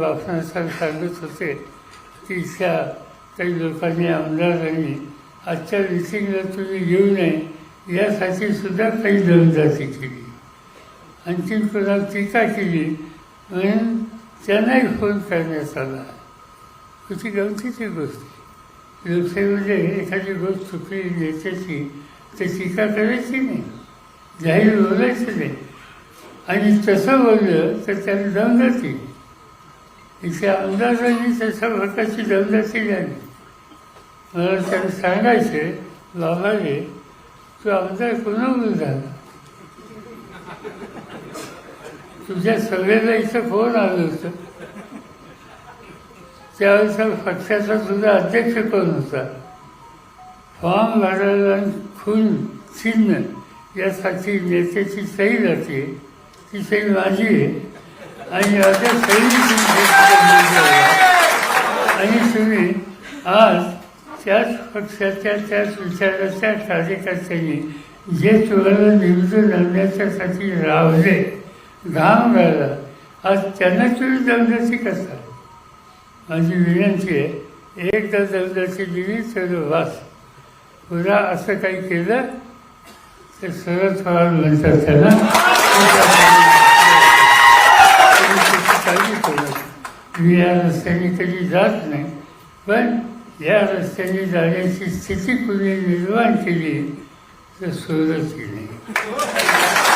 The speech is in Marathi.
बापना सांगत होते. की त्या काही लोकांनी आमदारांनी आजच्या मिटिंगला तुम्ही येऊ नये यासाठी सुद्धा काही दमदाटी केली. आणखी कोणाला टीका केली म्हणून त्यांनाही फोन करण्यात आला. तुझी गमतीची गोष्ट. लोकसेवेमध्ये एखादी गोष्ट चुकली नेत्याची तर टीका करायची नाही. जाहीर बोलायचं नाही. आणि तसं बोललं तर त्याला दमदाटी इथे आमदारांनी त्याच्या भकाची दमदाटी झाली मला त्याला सांगायचे बाबा रे तू आमदार कोणामुळे झाला? तुझ्या सगळ्याला इथं फोन आलं होतं? त्यावेळेस पक्षाचा तुझा अध्यक्ष कोण होता? फॉर्म भरायला आणि खून चिन्ह यासाठी नेत्याची सही जाते. ती सही माझी आहे. आणि अध्यक्ष सही तुम्ही घेतली आहे. आणि तुम्ही आज त्याच पक्षाच्या त्याच विचाराच्या कार्यकर्त्यांनी जे तुम्हाला निवडून आणण्याच्यासाठी रावले घाम राहिला आज त्यांना तुम्ही दमदाची कसा माझी विनंती आहे एकदा दमदाची दिली तर वास. पुन्हा असं काही केलं तर सरळ पवार म्हणतात त्याला काळजी करू मी या रस्त्याने कधी जात नाही पण या रस्त्याने जाण्याची स्थिती कुणी निर्माण केली तर सुरुवात नाही